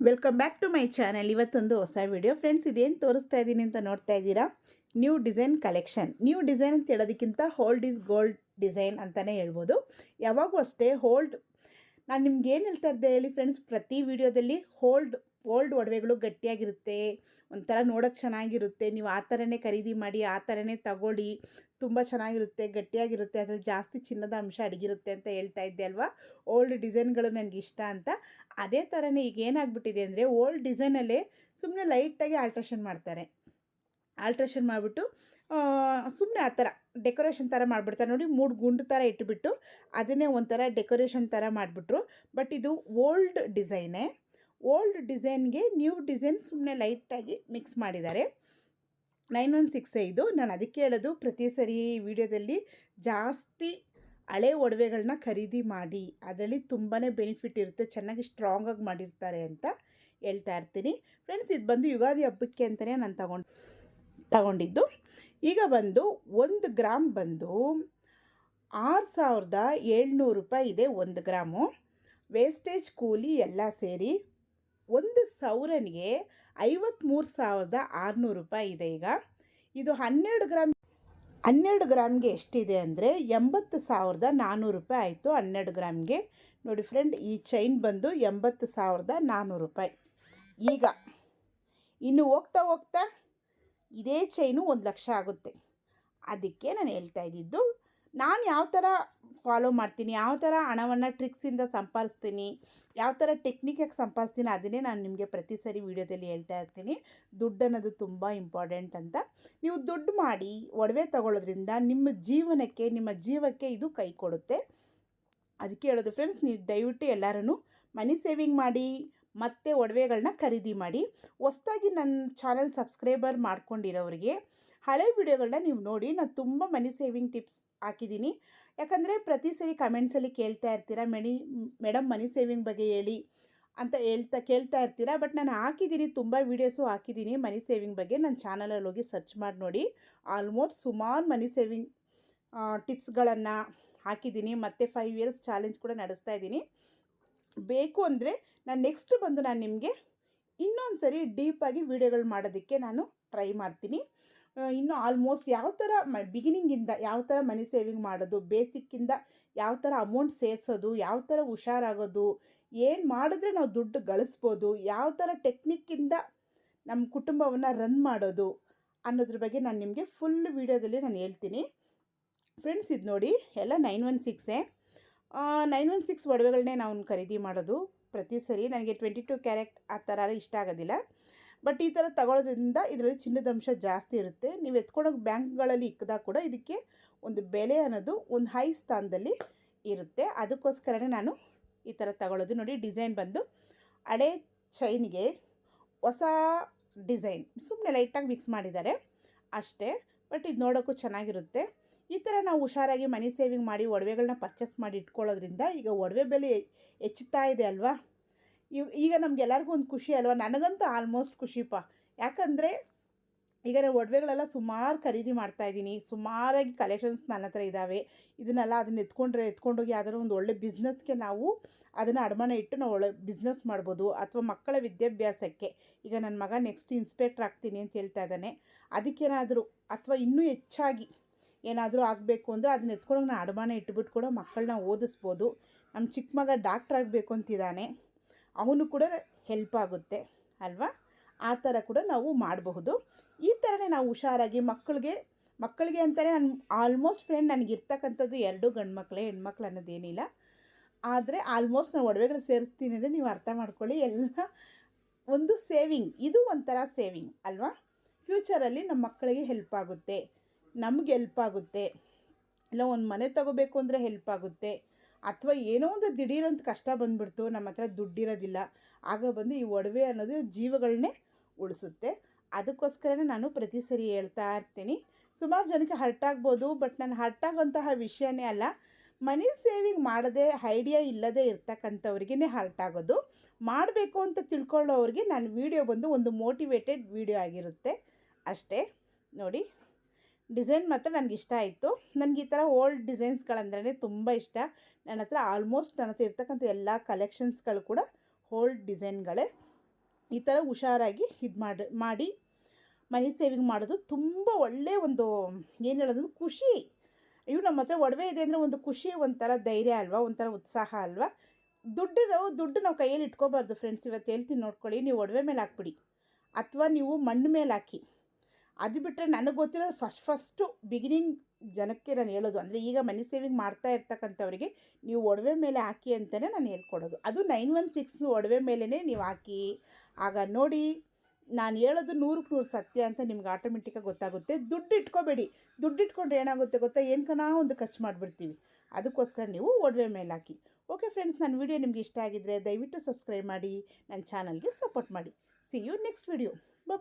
Welcome back to my channel ಇವತ್ತೊಂದು ಹೊಸ video friends ಇದೇನು ತೋರಿಸ್ತಾ ಇದ್ದೀನಿ ಅಂತ ನೋಡ್ತಾ ಇದ್ದೀರಾ? New design collection new design ಅಂತ ಹೇಳೋದಕ್ಕಿಂತ ಹೋಲ್ಡ್ ಈಸ್ ಗೋಲ್ಡ್ ಡಿಸೈನ್ ಅಂತಲೇ ಹೇಳ್ಬೋದು. ಯಾವಾಗೂ ಅಷ್ಟೇ ಹೋಲ್ಡ್ ನಾನು ನಿಮ್ಗೆ ಏನು ಹೇಳ್ತಾ ಇದ್ದೆ ಹೇಳಿ ಫ್ರೆಂಡ್ಸ್ ಪ್ರತಿ ವಿಡಿಯೋದಲ್ಲಿ ಹೋಲ್ಡ್ ಓಲ್ಡ್ ಒಡವೆಗಳು ಗಟ್ಟಿಯಾಗಿರುತ್ತೆ, ಒಂಥರ ನೋಡೋಕ್ಕೆ ಚೆನ್ನಾಗಿರುತ್ತೆ, ನೀವು ಆ ಥರನೇ ಖರೀದಿ ಮಾಡಿ, ಆ ಥರನೇ ತಗೊಳ್ಳಿ, ತುಂಬ ಚೆನ್ನಾಗಿರುತ್ತೆ, ಗಟ್ಟಿಯಾಗಿರುತ್ತೆ, ಅದರಲ್ಲಿ ಜಾಸ್ತಿ ಚಿನ್ನದ ಅಂಶ ಅಡಗಿರುತ್ತೆ ಅಂತ ಹೇಳ್ತಾ ಇದ್ದೆ ಅಲ್ವಾ? ಓಲ್ಡ್ ಡಿಸೈನ್ಗಳು ನನಗೆ ಇಷ್ಟ ಅಂತ. ಅದೇ ಥರನೇ ಈಗ ಏನಾಗ್ಬಿಟ್ಟಿದೆ ಅಂದರೆ, ಓಲ್ಡ್ ಡಿಸೈನಲ್ಲೇ ಸುಮ್ಮನೆ ಲೈಟಾಗಿ ಆಲ್ಟ್ರೇಷನ್ ಮಾಡ್ತಾರೆ. ಆಲ್ಟ್ರೇಷನ್ ಮಾಡಿಬಿಟ್ಟು ಸುಮ್ಮನೆ ಆ ಥರ ಡೆಕೋರೇಷನ್ ಥರ ಮಾಡಿಬಿಡ್ತಾರೆ. ನೋಡಿ, ಮೂಡ್ ಗುಂಡು ಥರ ಇಟ್ಬಿಟ್ಟು ಅದನ್ನೇ ಒಂಥರ ಡೆಕೋರೇಷನ್ ಥರ ಮಾಡಿಬಿಟ್ರು. ಬಟ್ ಇದು ಓಲ್ಡ್ ಡಿಸೈನೇ. ಓಲ್ಡ್ ಡಿಸೈನ್ಗೆ ನ್ಯೂ ಡಿಸೈನ್ ಸುಮ್ಮನೆ ಲೈಟಾಗಿ ಮಿಕ್ಸ್ ಮಾಡಿದ್ದಾರೆ. ನೈನ್ ಒನ್ ಸಿಕ್ಸ್ ಇದು ನಾನು ಅದಕ್ಕೆ ಹೇಳೋದು ಪ್ರತಿ ಸರಿ ವಿಡಿಯೋದಲ್ಲಿ ಜಾಸ್ತಿ ಹಳೆ ಒಡವೆಗಳನ್ನ ಖರೀದಿ ಮಾಡಿ, ಅದರಲ್ಲಿ ತುಂಬಾ ಬೆನಿಫಿಟ್ ಇರುತ್ತೆ, ಚೆನ್ನಾಗಿ ಸ್ಟ್ರಾಂಗಾಗಿ ಮಾಡಿರ್ತಾರೆ ಅಂತ ಹೇಳ್ತಾ ಇರ್ತೀನಿ. ಫ್ರೆಂಡ್ಸ್, ಇದು ಬಂದು ಯುಗಾದಿ ಹಬ್ಬಕ್ಕೆ ಅಂತಲೇ ನಾನು ತಗೊಂಡು, ತಗೊಂಡಿದ್ದು. ಈಗ ಬಂದು ಒಂದು ಗ್ರಾಮ್ ಬಂದು ಆರು ಸಾವಿರದ ಏಳ್ನೂರು ರೂಪಾಯಿ ಇದೆ ಒಂದು ಗ್ರಾಮು. ವೇಸ್ಟೇಜ್ ಕೂಲಿ ಎಲ್ಲ ಸೇರಿ ಒಂದು ಸೌರನಿಗೆ ಐವತ್ತ್ಮೂರು ಸಾವಿರದ ಆರುನೂರು ರೂಪಾಯಿ ಇದೆ ಈಗ. ಇದು ಹನ್ನೆರಡು ಗ್ರಾಮ್ ಹನ್ನೆರಡು ಗ್ರಾಮ್ಗೆ ಎಷ್ಟಿದೆ ಅಂದರೆ ಎಂಬತ್ತು ಸಾವಿರದ ನಾನ್ನೂರು ರೂಪಾಯಿ ಆಯಿತು ಹನ್ನೆರಡು ಗ್ರಾಮ್ಗೆ. ನೋಡಿ ಫ್ರೆಂಡ್ ಈ ಚೈನ್ ಬಂದು ಎಂಬತ್ತು ಸಾವಿರದ ನಾನ್ನೂರು ರೂಪಾಯಿ. ಈಗ, ಇನ್ನು ಹೋಗ್ತಾ ಹೋಗ್ತಾ ಇದೇ ಚೈನು ಒಂದು ಲಕ್ಷ ಆಗುತ್ತೆ. ಅದಕ್ಕೆ ನಾನು ಹೇಳ್ತಾ ಇದ್ದಿದ್ದು ನಾನು ಯಾವ ಥರ ಫಾಲೋ ಮಾಡ್ತೀನಿ, ಯಾವ ಥರ ಹಣವನ್ನು ಟ್ರಿಕ್ಸಿಂದ ಸಂಪಾದಿಸ್ತೀನಿ ಯಾವ ಥರ ಟೆಕ್ನಿಕಾಗಿ ಸಂಪಾದಿಸ್ತೀನಿ ಅದನ್ನೇ ನಾನು ನಿಮಗೆ ಪ್ರತಿ ಸರಿ ವೀಡಿಯೋದಲ್ಲಿ ಹೇಳ್ತಾ ಇರ್ತೀನಿ. ದುಡ್ಡು ಅನ್ನೋದು ತುಂಬ ಇಂಪಾರ್ಟೆಂಟ್ ಅಂತ. ನೀವು ದುಡ್ಡು ಮಾಡಿ ಒಡವೆ ತಗೊಳ್ಳೋದ್ರಿಂದ ನಿಮ್ಮ ಜೀವನಕ್ಕೆ, ನಿಮ್ಮ ಜೀವಕ್ಕೆ ಇದು ಕೈ ಕೊಡುತ್ತೆ. ಅದಕ್ಕೆ ಹೇಳೋದು ಫ್ರೆಂಡ್ಸ್ ನೀವು ದಯವಿಟ್ಟು ಎಲ್ಲರೂ ಮನಿ ಸೇವಿಂಗ್ ಮಾಡಿ ಮತ್ತು ಒಡವೆಗಳನ್ನ ಖರೀದಿ ಮಾಡಿ. ಹೊಸ್ದಾಗಿ ನನ್ನ ಚಾನಲ್ ಸಬ್ಸ್ಕ್ರೈಬರ್ ಮಾಡ್ಕೊಂಡಿರೋರಿಗೆ ಹಳೆ ವಿಡಿಯೋಗಳನ್ನ ನೀವು ನೋಡಿ. ನಾನು ತುಂಬ ಮನಿ ಸೇವಿಂಗ್ ಟಿಪ್ಸ್ ಹಾಕಿದ್ದೀನಿ. ಯಾಕಂದರೆ ಪ್ರತಿ ಸರಿ ಕಮೆಂಟ್ಸಲ್ಲಿ ಕೇಳ್ತಾ ಇರ್ತೀರಾ, ಮೆಣಿ ಮೇಡಮ್ ಮನಿ ಸೇವಿಂಗ್ ಬಗ್ಗೆ ಹೇಳಿ ಅಂತ ಹೇಳ್ತಾ, ಕೇಳ್ತಾ ಇರ್ತೀರಾ. ಬಟ್ ನಾನು ಹಾಕಿದ್ದೀನಿ, ತುಂಬ ವೀಡಿಯೋಸು ಹಾಕಿದ್ದೀನಿ ಮನಿ ಸೇವಿಂಗ್ ಬಗ್ಗೆ. ನನ್ನ ಚಾನಲಲ್ಲಿ ಹೋಗಿ ಸರ್ಚ್ ಮಾಡಿ ನೋಡಿ. ಆಲ್ಮೋಸ್ಟ್ ಸುಮಾರು ಮನಿ ಸೇವಿಂಗ್ ಟಿಪ್ಸ್ಗಳನ್ನು ಹಾಕಿದ್ದೀನಿ. ಮತ್ತು ಫೈವ್ ಇಯರ್ಸ್ ಚಾಲೆಂಜ್ ಕೂಡ ನಡೆಸ್ತಾ ಇದ್ದೀನಿ. ಬೇಕು ಅಂದರೆ ನಾನು ನೆಕ್ಸ್ಟ್ ಬಂದು ನಾನು ನಿಮಗೆ ಇನ್ನೊಂದು ಸರಿ ಡೀಪಾಗಿ ವೀಡಿಯೋಗಳು ಮಾಡೋದಕ್ಕೆ ನಾನು ಟ್ರೈ ಮಾಡ್ತೀನಿ. ಇನ್ನು ಆಲ್ಮೋಸ್ಟ್ ಯಾವ ಥರ ಮ ಬಿಗಿನಿಂಗಿಂದ ಯಾವ ಥರ ಮನಿ ಸೇವಿಂಗ್ ಮಾಡೋದು ಬೇಸಿಕ್ಕಿಂದ ಯಾವ ಥರ ಅಮೌಂಟ್ ಸೇರಿಸೋದು, ಯಾವ ಥರ ಹುಷಾರಾಗೋದು, ಏನು ಮಾಡಿದ್ರೆ ನಾವು ದುಡ್ಡು ಗಳಿಸ್ಬೋದು, ಯಾವ ಥರ ಟೆಕ್ನಿಕ್ಕಿಂದ ನಮ್ಮ ಕುಟುಂಬವನ್ನು ರನ್ ಮಾಡೋದು ಅನ್ನೋದ್ರ ಬಗ್ಗೆ ನಾನು ನಿಮಗೆ ಫುಲ್ ವೀಡಿಯೋದಲ್ಲಿ ನಾನು ಹೇಳ್ತೀನಿ. ಫ್ರೆಂಡ್ಸ್ ಇದು ನೋಡಿ, ಎಲ್ಲ ನೈನ್ ಒನ್ ಸಿಕ್ಸೇ ನೈನ್ ಒನ್ ಸಿಕ್ಸ್ ಒಡವೆಗಳನ್ನೇ ನಾವು ಖರೀದಿ ಮಾಡೋದು. ಪ್ರತಿ ಸರಿ ನನಗೆ ಟ್ವೆಂಟಿ ಟು ಕ್ಯಾರೆಟ್ ಆ ಥರ ಇಷ್ಟ ಆಗೋದಿಲ್ಲ. ಬಟ್ ಈ ಥರ ತಗೊಳ್ಳೋದ್ರಿಂದ ಇದರಲ್ಲಿ ಚಿನ್ನದ ಅಂಶ ಜಾಸ್ತಿ ಇರುತ್ತೆ. ನೀವು ಎತ್ಕೊಂಡೋಗಿ ಬ್ಯಾಂಕ್ಗಳಲ್ಲಿ ಇಕ್ಕದಾಗ ಕೂಡ ಇದಕ್ಕೆ ಒಂದು ಬೆಲೆ ಅನ್ನೋದು ಒಂದು ಹೈ ಸ್ಥಾನದಲ್ಲಿ ಇರುತ್ತೆ. ಅದಕ್ಕೋಸ್ಕರನೇ ನಾನು ಈ ಥರ ತಗೊಳ್ಳೋದು ನೋಡಿ ಡಿಸೈನ್ ಬಂದು. ಹಳೆ ಚೈನ್ಗೆ ಹೊಸ ಡಿಸೈನ್ ಸುಮ್ಮನೆ ಲೈಟಾಗಿ ಮಿಕ್ಸ್ ಮಾಡಿದ್ದಾರೆ ಅಷ್ಟೇ. ಬಟ್ ಇದು ನೋಡೋಕ್ಕೂ ಚೆನ್ನಾಗಿರುತ್ತೆ. ಈ ಥರ ನಾವು ಹುಷಾರಾಗಿ ಮನಿ ಸೇವಿಂಗ್ ಮಾಡಿ ಒಡವೆಗಳನ್ನ ಪರ್ಚೇಸ್ ಮಾಡಿ ಇಟ್ಕೊಳ್ಳೋದ್ರಿಂದ ಈಗ ಒಡವೆ ಬೆಲೆ ಹೆಚ್ಚುತ್ತಾ ಇದೆ ಅಲ್ವಾ? ಇವ್ ಈಗ ನಮಗೆಲ್ಲರಿಗೂ ಒಂದು ಖುಷಿ ಅಲ್ವಾ? ನನಗಂತೂ ಆಲ್ಮೋಸ್ಟ್ ಖುಷಿಪ್ಪ ಯಾಕಂದರೆ ಈಗ ನಾವು ಒಡವೆಗಳೆಲ್ಲ ಸುಮಾರು ಖರೀದಿ ಮಾಡ್ತಾಯಿದ್ದೀನಿ ಸುಮಾರಾಗಿ ಕಲೆಕ್ಷನ್ಸ್ ನನ್ನ ಹತ್ರ ಇದ್ದಾವೆ ಇದನ್ನೆಲ್ಲ ಅದನ್ನ ಎತ್ಕೊಂಡ್ರೆ, ಎತ್ಕೊಂಡೋಗಿ ಯಾವ್ದಾದ್ರು ಒಂದು ಒಳ್ಳೆ ಬಿಸ್ನೆಸ್ಗೆ ನಾವು ಅದನ್ನು ಅಡಮಾನ ಇಟ್ಟು ನಾವು ಒಳ್ಳೆ ಬಿಸ್ನೆಸ್ ಮಾಡ್ಬೋದು. ಅಥವಾ ಮಕ್ಕಳ ವಿದ್ಯಾಭ್ಯಾಸಕ್ಕೆ. ಈಗ ನನ್ನ ಮಗ ನೆಕ್ಸ್ಟ್ ಇನ್ಸ್ಪೆಕ್ಟ್ರ್ ಆಗ್ತೀನಿ ಅಂತ ಹೇಳ್ತಾ ಇದ್ದಾನೆ. ಅದಕ್ಕೇನಾದರೂ ಅಥವಾ ಇನ್ನೂ ಹೆಚ್ಚಾಗಿ ಏನಾದರೂ ಆಗಬೇಕು ಅಂದರೆ ಅದನ್ನ ಎತ್ಕೊಂಡೋಗಿ ನಾನು ಅಡಮಾನ ಇಟ್ಬಿಟ್ಟು ಕೂಡ ಮಕ್ಕಳನ್ನ ಓದಿಸ್ಬೋದು. ನಮ್ಮ ಚಿಕ್ಕ ಮಗ ಡಾಕ್ಟ್ರ್ ಆಗಬೇಕು ಅಂತಿದ್ದಾನೆ. ಅವನು ಕೂಡ ಹೆಲ್ಪ್ ಆಗುತ್ತೆ, ಅಲ್ವಾ? ಆ ಥರ ಕೂಡ ನಾವು ಮಾಡಬಹುದು. ಈ ಥರನೇ ನಾವು ಹುಷಾರಾಗಿ ಮಕ್ಕಳಿಗೆ ಮಕ್ಕಳಿಗೆ ಅಂತಲೇ ನಾನು ಆಲ್ಮೋಸ್ಟ್ ಫ್ರೆಂಡ್ ನನಗಿರ್ತಕ್ಕಂಥದ್ದು ಎರಡು ಗಂಡು ಮಕ್ಕಳೇ ಹೆಣ್ಮಕ್ಳು ಅನ್ನೋದೇನಿಲ್ಲ ಆದರೆ ಆಲ್ಮೋಸ್ಟ್ ನಾವು ಒಡವೆಗಳು ಸೇರಿಸ್ತೀನಿ ಅಂದರೆ ನೀವು ಅರ್ಥ ಮಾಡ್ಕೊಳ್ಳಿ, ಎಲ್ಲ ಒಂದು ಸೇವಿಂಗ್ ಇದು ಒಂಥರ ಸೇವಿಂಗ್ ಅಲ್ವಾ? ಫ್ಯೂಚರಲ್ಲಿ ನಮ್ಮ ಮಕ್ಕಳಿಗೆ ಹೆಲ್ಪ್ ಆಗುತ್ತೆ. ನಮ್ಗೆ ಹೆಲ್ಪ್ ಆಗುತ್ತೆ. ಇಲ್ಲ, ಒಂದು ಮನೆ ತಗೋಬೇಕು ಅಂದರೆ ಹೆಲ್ಪ್ ಆಗುತ್ತೆ. ಅಥವಾ ಏನೋ ಒಂದು ದಿಢೀರಂತ ಕಷ್ಟ ಬಂದುಬಿಡ್ತು, ನಮ್ಮ ಹತ್ರ ದುಡ್ಡಿರೋದಿಲ್ಲ, ಆಗ ಬಂದು ಈ ಒಡವೆ ಅನ್ನೋದು ಜೀವಗಳನ್ನೇ ಉಳಿಸುತ್ತೆ. ಅದಕ್ಕೋಸ್ಕರನೇ ನಾನು ಪ್ರತಿ ಸರಿ ಹೇಳ್ತಾ ಇರ್ತೀನಿ. ಸುಮಾರು ಜನಕ್ಕೆ ಹರ್ಟ್ ಆಗ್ಬೋದು ಬಟ್ ನಾನು ಹರ್ಟ್ ಆಗೋಂತಹ ವಿಷಯನೇ ಅಲ್ಲ. ಮನಿ ಸೇವಿಂಗ್ ಮಾಡದೆ ಐಡಿಯಾ ಇಲ್ಲದೆ ಇರ್ತಕ್ಕಂಥವ್ರಿಗೇ ಹರ್ಟ್ ಆಗೋದು. ಮಾಡಬೇಕು ಅಂತ ತಿಳ್ಕೊಳ್ಳೋರಿಗೆ ನಾನು ವಿಡಿಯೋ ಬಂದು ಒಂದು ಮೋಟಿವೇಟೆಡ್ ವಿಡಿಯೋ ಆಗಿರುತ್ತೆ. ಅಷ್ಟೇ. ನೋಡಿ. ಡಿಸೈನ್ ಮಾತ್ರ ನನಗೆ ಇಷ್ಟ ಆಯಿತು. ನನಗೆ ಈ ಥರ ಓಲ್ಡ್ ಡಿಸೈನ್ಸ್ಗಳಂದ್ರೇ ತುಂಬ ಇಷ್ಟ. ನನ್ನ ಹತ್ರ ಆಲ್ಮೋಸ್ಟ್ ನನ್ನ ಹತ್ರ ಇರ್ತಕ್ಕಂಥ ಎಲ್ಲ ಕಲೆಕ್ಷನ್ಸ್ಗಳು ಕೂಡ ಓಲ್ಡ್ ಡಿಸೈನ್ಗಳೇ. ಈ ಥರ ಹುಷಾರಾಗಿ ಇದು ಮಾಡಿ ಮಾಡಿ ಮನಿ ಸೇವಿಂಗ್ ಮಾಡೋದು ತುಂಬ ಒಳ್ಳೆಯ ಒಂದು, ಏನು ಹೇಳೋದು, ಖುಷಿ. ಇವು ನಮ್ಮ ಹತ್ರ ಒಡವೆ ಇದೆ ಅಂದರೆ ಒಂದು ಖುಷಿ, ಒಂಥರ ಧೈರ್ಯ ಅಲ್ವಾ, ಒಂಥರ ಉತ್ಸಾಹ ಅಲ್ವಾ? ದುಡ್ಡಿದು, ದುಡ್ಡು ನಾವು ಕೈಯಲ್ಲಿ ಇಟ್ಕೋಬಾರ್ದು ಫ್ರೆಂಡ್ಸ್ ಇವತ್ತು ಹೇಳ್ತೀನಿ ನೋಡ್ಕೊಳ್ಳಿ, ನೀವು ಒಡವೆ ಮೇಲೆ ಹಾಕ್ಬಿಡಿ. ಅಥವಾ ನೀವು ಮಣ್ಣು ಮೇಲೆ ಹಾಕಿ. ಅದು ಬಿಟ್ಟರೆ ನನಗೆ ಗೊತ್ತಿರೋದು ಫಸ್ಟ್ ಫಸ್ಟು ಬಿಗಿನಿಂಗ್ ಜನಕ್ಕೆ ನಾನು ಹೇಳೋದು. ಅಂದರೆ ಈಗ ಮನಿ ಸೇವಿಂಗ್ ಮಾಡ್ತಾ ಇರ್ತಕ್ಕಂಥವ್ರಿಗೆ ನೀವು ಒಡವೆ ಮೇಲೆ ಹಾಕಿ ಅಂತಲೇ ನಾನು ಹೇಳ್ಕೊಡೋದು. ಅದು ನೈನ್ ಒನ್ ಸಿಕ್ಸ್ ಒಡವೆ ಮೇಲೇ ನೀವು ಹಾಕಿ, ಆಗ ನೋಡಿ ನಾನು ಹೇಳೋದು ನೂರಕ್ಕೆ ನೂರು ಸತ್ಯ ಅಂತ ನಿಮ್ಗೆ ಆಟೋಮೆಟಿಕ್ಕಾಗಿ ಗೊತ್ತಾಗುತ್ತೆ. ದುಡ್ಡು ಇಟ್ಕೋಬೇಡಿ. ದುಡ್ಡು ಇಟ್ಕೊಂಡ್ರೆ ಏನಾಗುತ್ತೆ ಗೊತ್ತಾ? ಏನು ಕಣ? ಒಂದು ಖರ್ಚು ಮಾಡಿಬಿಡ್ತೀವಿ. ಅದಕ್ಕೋಸ್ಕರ ನೀವು ಒಡವೆ ಮೇಲೆ ಹಾಕಿ. ಓಕೆ ಫ್ರೆಂಡ್ಸ್ ನನ್ನ ವಿಡಿಯೋ ನಿಮ್ಗೆ ಇಷ್ಟ ಆಗಿದ್ದರೆ ದಯವಿಟ್ಟು ಸಬ್ಸ್ಕ್ರೈಬ್ ಮಾಡಿ, ನನ್ನ ಚಾನಲ್ಗೆ ಸಪೋರ್ಟ್ ಮಾಡಿ. See you next video bye